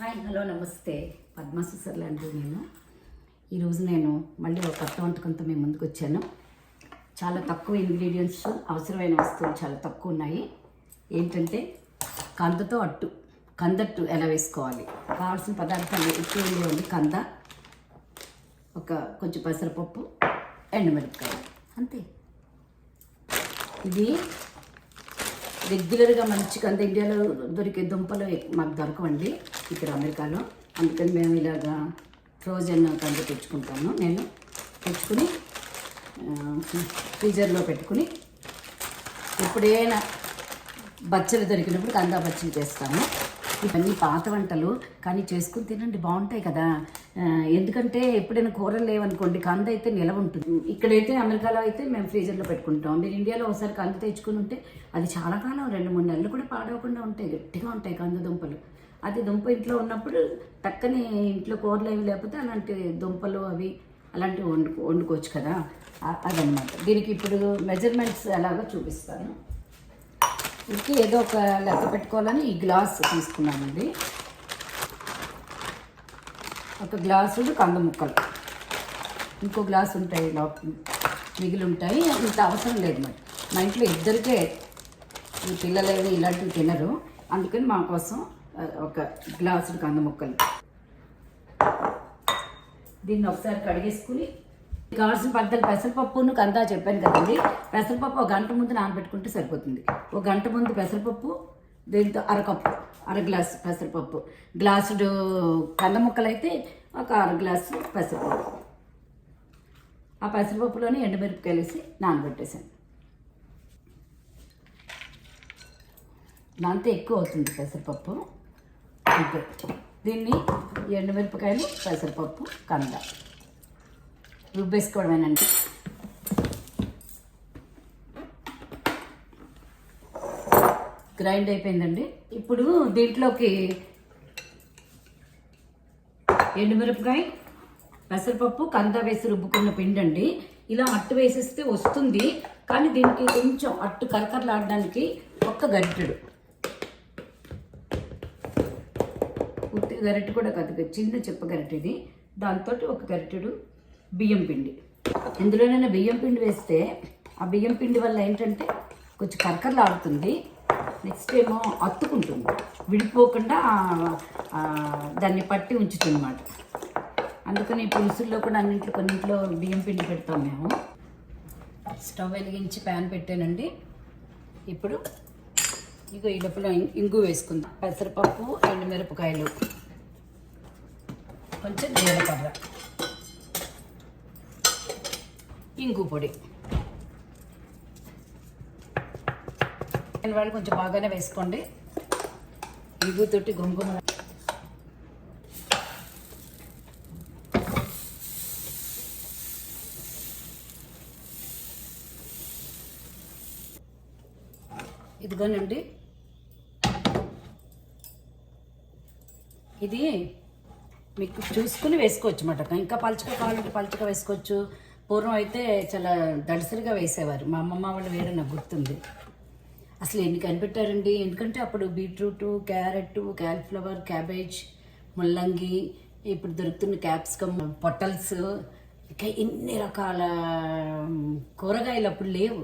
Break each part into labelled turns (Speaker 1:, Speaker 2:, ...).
Speaker 1: Hi hello నమస్తే. పద్మ నేను. ఈరోజు నేను మళ్ళీ ఒక కొత్త వంటకంతో మేము ముందుకు వచ్చాను. చాలా తక్కువ ఇంగ్రీడియంట్స్ అవసరమైన వస్తువులు చాలా తక్కువ ఉన్నాయి. ఏంటంటే కందతో అట్టు కందట్టు ఎలా వేసుకోవాలి? కావాల్సిన పదార్థాలు ఎక్కువ ఉండేవి కంద ఒక కొంచెం పెసరపప్పు ఎండుమిరపకాయ అంతే. ఇది రెగ్యులర్గా మంచి కంద ఇండియాలో దొరికే దుంపలు మాకు దొరకవండి. ఇక్కడ అమెరికాలో. అందుకని మేము ఇలాగా ఫ్రోజన్ కంద తెచ్చుకుంటాను నేను తెచ్చుకుని ఫ్రీజర్లో పెట్టుకుని ఎప్పుడైనా బచ్చలు దొరికినప్పుడు కంద బచ్చలు చేస్తాము. ఇవన్నీ పాత వంటలు కానీ చేసుకుని తినండి బాగుంటాయి కదా. ఎందుకంటే ఎప్పుడైనా కూరలు లేవనుకోండి కంద అయితే నిలవ ఉంటుంది. ఇక్కడైతే అమెరికాలో అయితే మేము ఫ్రీజర్లో పెట్టుకుంటాం. మీరు ఇండియాలో ఒకసారి కంద తెచ్చుకుని ఉంటే అది చాలా కాలం రెండు మూడు నెలలు కూడా పాడవకుండా ఉంటాయి. గట్టిగా ఉంటాయి కంద దుంపలు. అది దుంప ఇంట్లో ఉన్నప్పుడు టక్కని ఇంట్లో కూరలు ఏమి లేకపోతే అలాంటి దుంపలు అవి అలాంటివి వండుకో వండుకోవచ్చు కదా. అదనమాట దీనికి ఇప్పుడు మెజర్మెంట్స్ ఎలాగో చూపిస్తాను. ఇది ఏదో ఒక లెక్క పెట్టుకోవాలని ఈ గ్లాస్ తీసుకున్నామండి ఒక గ్లాసు కంద ముక్కలు. ఇంకో గ్లాస్ ఉంటాయి లోపల మిగిలి ఉంటాయి ఇంత అవసరం లేదు మరి. మా ఇంట్లో ఇద్దరికే పిల్లలు ఇలాంటివి తినరు. అందుకని మా కోసం ఒక గ్లాసుడు కంద ముక్కలు. దీన్ని ఒకసారి కడిగేసుకుని కావాల్సిన పద్ధతి పెసరపప్పును కందా చెప్పాను కదండి. పెసరపప్పు ఒక గంట ముందు నానబెట్టుకుంటే సరిపోతుంది. ఒక గంట ముందు పెసరపప్పు దీంతో అరకప్పు అర గ్లాస్ పెసరపప్పు. గ్లాసుడు కంద ముక్కలు అయితే ఒక అర గ్లాసు పెసరపప్పు. ఆ పెసరపప్పులోనే ఎండుమిరపకాయలు వేసి నానబెట్టేసాను దాంతో ఎక్కువ అవుతుంది పెసరపప్పు. ఇదే. దీన్ని ఎండుమిరపకాయలు పెసరపప్పు కంద. రుబ్బేసుకోవడమేనండి. గ్రైండ్ అయిపోయిందండి. ఇప్పుడు దీంట్లోకి ఎండుమిరపకాయ పెసరపప్పు కంద వేసి రుబ్బుకున్న పిండి అండి ఇలా అట్టు వేసేస్తే వస్తుంది. కానీ దీనికి కొంచెం అట్టు కరకరలాడడానికి ఒక్క గరిటెడు గరిటె కూడా కాదు చిన్న చెప్ప గరిటె ఇది. దాంతో ఒక గరిటెడు బియ్యం పిండి. ఇందులోనైనా బియ్యం పిండి వేస్తే ఆ బియ్యం పిండి వల్ల ఏంటంటే కొంచెం కరకరలాడుతుంది నెక్స్ట్ ఏమో అత్తుకుంటుంది. విడిపోకుండా దాన్ని పట్టి ఉంచుతుంది అన్నమాట అందుకని పులుసుల్లో కూడా అన్నింటిలో కొన్నింటిలో బియ్యం పిండి పెడతాం మేము. స్టవ్ వెలిగించి ప్యాన్ పెట్టానండి. ఇప్పుడు ఇగో ఈ లోపల ఇంగు వేసుకుందాం. పెసరపప్పు ఎండుమిరపకాయలు. కొంచెం జీలకర్ర. ఇంగు పొడి. వాళ్ళు కొంచెం బాగానే వేసుకోండి. ఇంగుతోటి గుంగుమ ఇదిగోనండి. ఇది మీకు చూసుకుని వేసుకోవచ్చు అన్నమాట ఇంకా పలుచగా కావాలంటే పలుచగా వేసుకోవచ్చు. పూర్వం అయితే చాలా దళసరిగా వేసేవారు. మా అమ్మమ్మ వాళ్ళు వేరే నాకు గుర్తుంది. అసలు ఎన్ని కనిపెట్టారండి? ఎందుకంటే అప్పుడు బీట్రూట్ క్యారెట్ క్యాలిఫ్లవర్ క్యాబేజ్ ముల్లంగి ఇప్పుడు దొరుకుతున్న క్యాప్సికమ్ పొటల్స్ ఇంకా ఎన్ని రకాల కూరగాయలు అప్పుడు లేవు.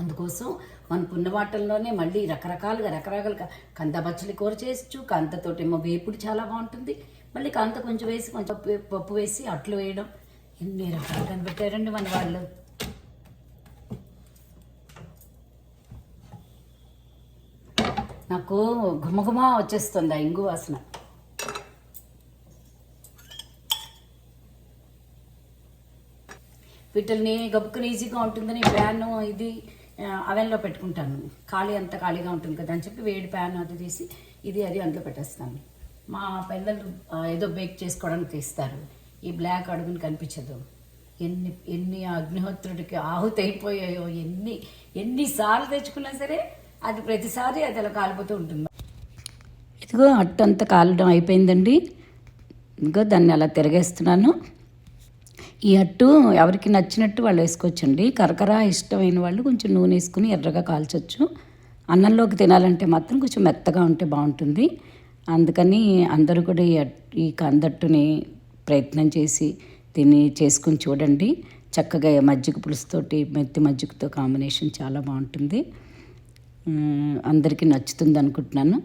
Speaker 1: అందుకోసం మనకున్న వాటల్లోనే మళ్ళీ రకరకాలుగా రకరకాలుగా కంద బచ్చలి కూర చేయొచ్చు కందతోటేమో వేపుడు చాలా బాగుంటుంది. మళ్ళీ కాంత కొంచెం వేసి కొంచెం పప్పు- పప్పు వేసి అట్లు వేయడం. ఎన్ని రకాలు కనిపెట్టారండి మన వాళ్ళు? నాకు గుమగుమ వచ్చేస్తుంది ఆ ఇంగు వాసన. వీటిల్ని గబుక్కుని ఈజీగా ఉంటుందని ప్యాన్ ఇది అవెన్లో పెట్టుకుంటాను. ఖాళీ అంత ఖాళీగా ఉంటుంది కదా అని చెప్పి వేడి ప్యాన్ అది తీసి ఇది అది అందులో పెట్టేస్తాను. మా పిల్లలు ఏదో బేక్ చేసుకోవడానికి తీస్తారు. ఈ బ్లాక్ అడుగుని కనిపించదు. ఎన్ని ఎన్ని అగ్నిహోత్రుడికి ఆహుతి అయిపోయాయో ఎన్ని ఎన్నిసార్లు తెచ్చుకున్నా సరే అది ప్రతిసారి అది అలా కాలిపోతూ ఉంటుంది. ఇదిగో అట్టు అంతా కాలడం అయిపోయిందండి. ఇదిగో దాన్ని అలా తిరగేస్తున్నాను. ఈ అట్టు ఎవరికి నచ్చినట్టు వాళ్ళు వేసుకోవచ్చండి. కరకర ఇష్టమైన వాళ్ళు కొంచెం నూనె వేసుకుని ఎర్రగా కాల్చొచ్చు. అన్నంలోకి తినాలంటే మాత్రం కొంచెం మెత్తగా ఉంటే బాగుంటుంది. అందుకని అందరూ కూడా ఈ ఈ కందట్టుని ప్రయత్నం చేసి దీన్ని చేసుకుని చూడండి. చక్కగా మజ్జిగ పులుసుతోటి మెత్తి మజ్జిగతో కాంబినేషన్ చాలా బాగుంటుంది. అందరికీ నచ్చుతుంది అనుకుంటున్నాను.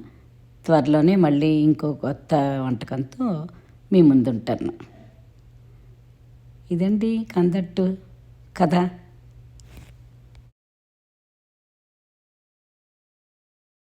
Speaker 1: త్వరలోనే మళ్ళీ ఇంకో కొత్త వంటకంతో మీ ముందుంటాను. ఇదండి కందట్టు కథ.